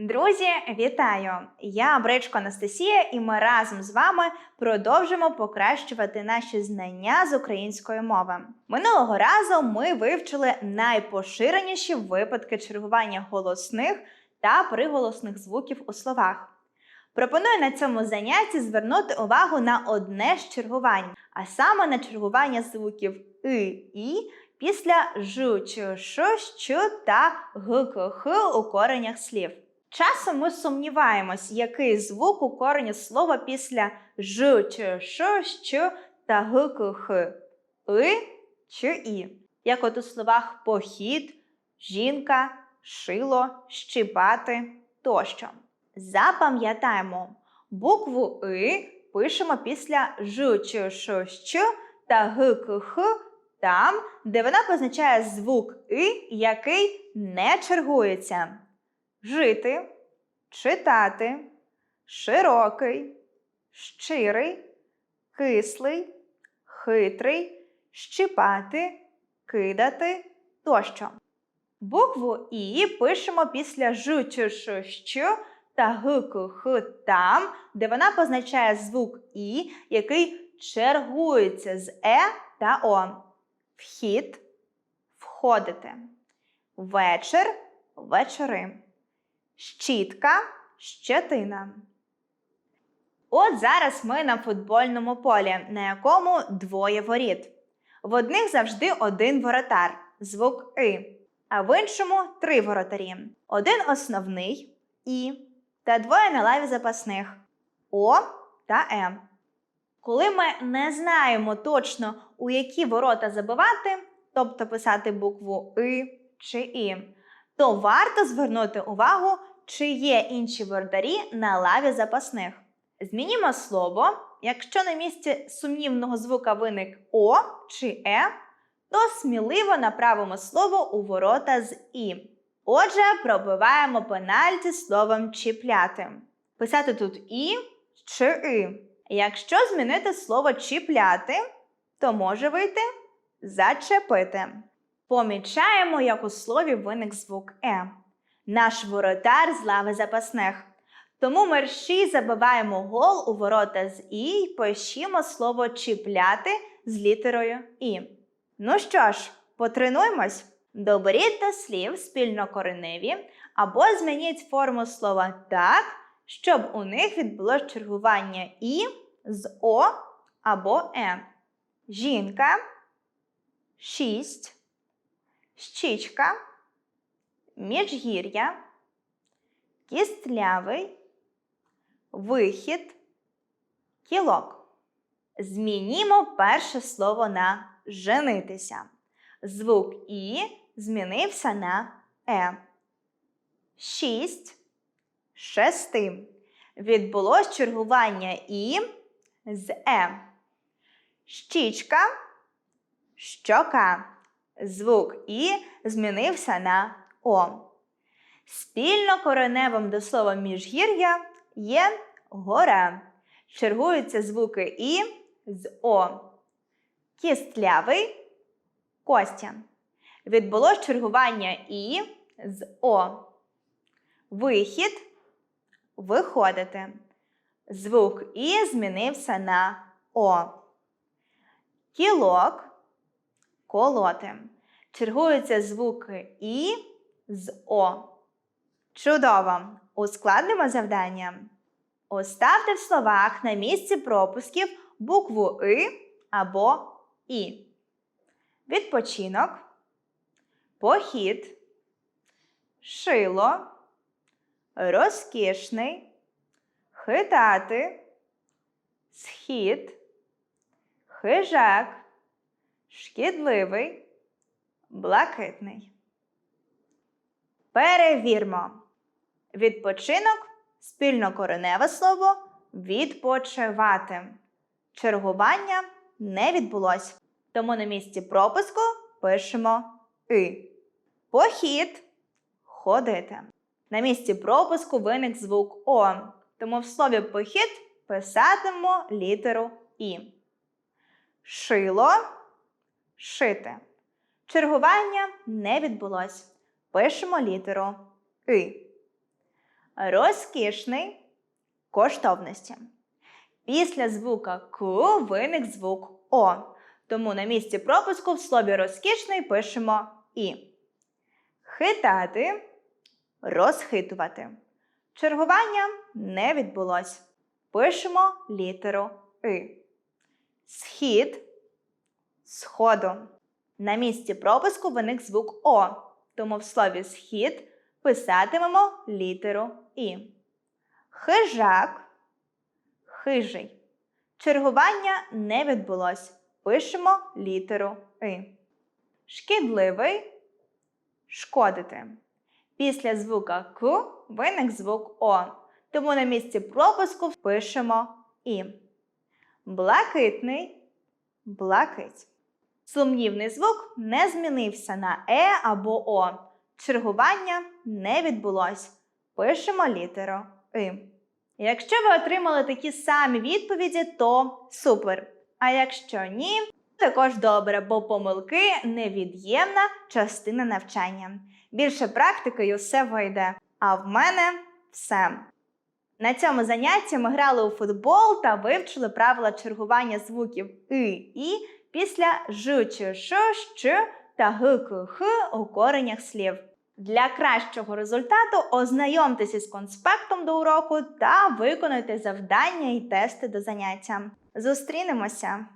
Друзі, вітаю! Я Бричко Анастасія, і ми разом з вами продовжимо покращувати наші знання з української мови. Минулого разу ми вивчили найпоширеніші випадки чергування голосних та приголосних звуків у словах. Пропоную на цьому занятті звернути увагу на одне з чергувань, а саме на чергування звуків и, і після ж, ч, ш, щ та г, к, х у коренях слів. Часом ми сумніваємось, який звук у корені слова після ж, ч, ш, щ та г, х, и чи і. Як от у словах похід, жінка, шило, щипати тощо. Запам'ятаємо, букву И пишемо після Ж, Ч, Ш, Щ та Г, Х там, де вона позначає звук И, який не чергується. Жити, читати, широкий, щирий, кислий, хитрий, щипати, кидати тощо. Букву І пишемо після Ж, Ч, Ш, Щ та Г, К, Х там, де вона позначає звук І, який чергується з Е та О. Вхід входити. Вечір вечори. Щітка щетина. От зараз ми на футбольному полі, на якому двоє воріт. В одних завжди один воротар, звук И, а в іншому три воротарі. Один основний І та двоє на лаві запасних О та М. Коли ми не знаємо точно, у які ворота забивати, тобто писати букву И чи І, то варто звернути увагу, чи є інші воротарі на лаві запасних. Змінімо слово, якщо на місці сумнівного звука виник О чи Е, то сміливо направимо слово у ворота з І. Отже, пробиваємо пенальті словом чіпляти. Писати тут І чи И. Якщо змінити слово чіпляти, то може вийти зачепити. Помічаємо, як у слові виник звук Е. Наш воротар з лави запасних. Тому мерщій забиваємо гол у ворота з І й пишімо слово чіпляти з літерою І. Ну що ж, потренуємось. Доберіть до слів спільнокореневі або змініть форму слова так, щоб у них відбулось чергування І з О або Е. Жінка, шість, щічка, міжгір'я, кістлявий, вихід, кілок. Змінімо перше слово на женитися. Звук І змінився на Е. Шість, шести. Відбулось чергування І з Е. Щічка, щока. Звук І змінився на О. Спільно кореневим до слова міжгір'я є гора. Чергуються звуки І з О. Кістлявий Костя. Відбулось чергування І з О. Вихід виходити. Звук І змінився на О. Кілок колоти. Чергуються звуки І з О. Чудово! Ускладнимо завдання. Оставте в словах на місці пропусків букву И або І. Відпочинок, похід, шило, розкішний, хитати, схід, хижак, шкідливий, блакитний. Перевірмо. Відпочинок спільнокореневе слово відпочивати. Чергування не відбулось. Тому на місці пропуску пишемо И. Похід ходити. На місці пропуску виник звук О. Тому в слові похід писатимемо літеру І. Шило шити. Чергування не відбулось. Пишемо літеру И. розкішний, коштовності. Після звука К виник звук О. Тому на місці пропуску в слові розкішний пишемо І. Хитати, розхитувати. Чергування не відбулось. Пишемо літеру И. Схід сходу. На місці пропуску виник звук О, тому в слові схід писатимемо літеру І. Хижак хижий. Чергування не відбулось. Пишемо літеру И. Шкідливий шкодити. Після звука К виник звук О, тому на місці пропуску пишемо І. Блакитний блакить. Сумнівний звук не змінився на Е або О. Чергування не відбулось. Пишемо літеру И. Якщо ви отримали такі самі відповіді, то супер. А якщо ні, також добре, бо помилки невід'ємна частина навчання. Більше практикою все вийде. А в мене все. На цьому занятті ми грали у футбол та вивчили правила чергування звуків и, і після ж, ч, ш, щ та г, к, х у коренях слів. Для кращого результату ознайомтеся з конспектом до уроку та виконуйте завдання і тести до заняття. Зустрінемося!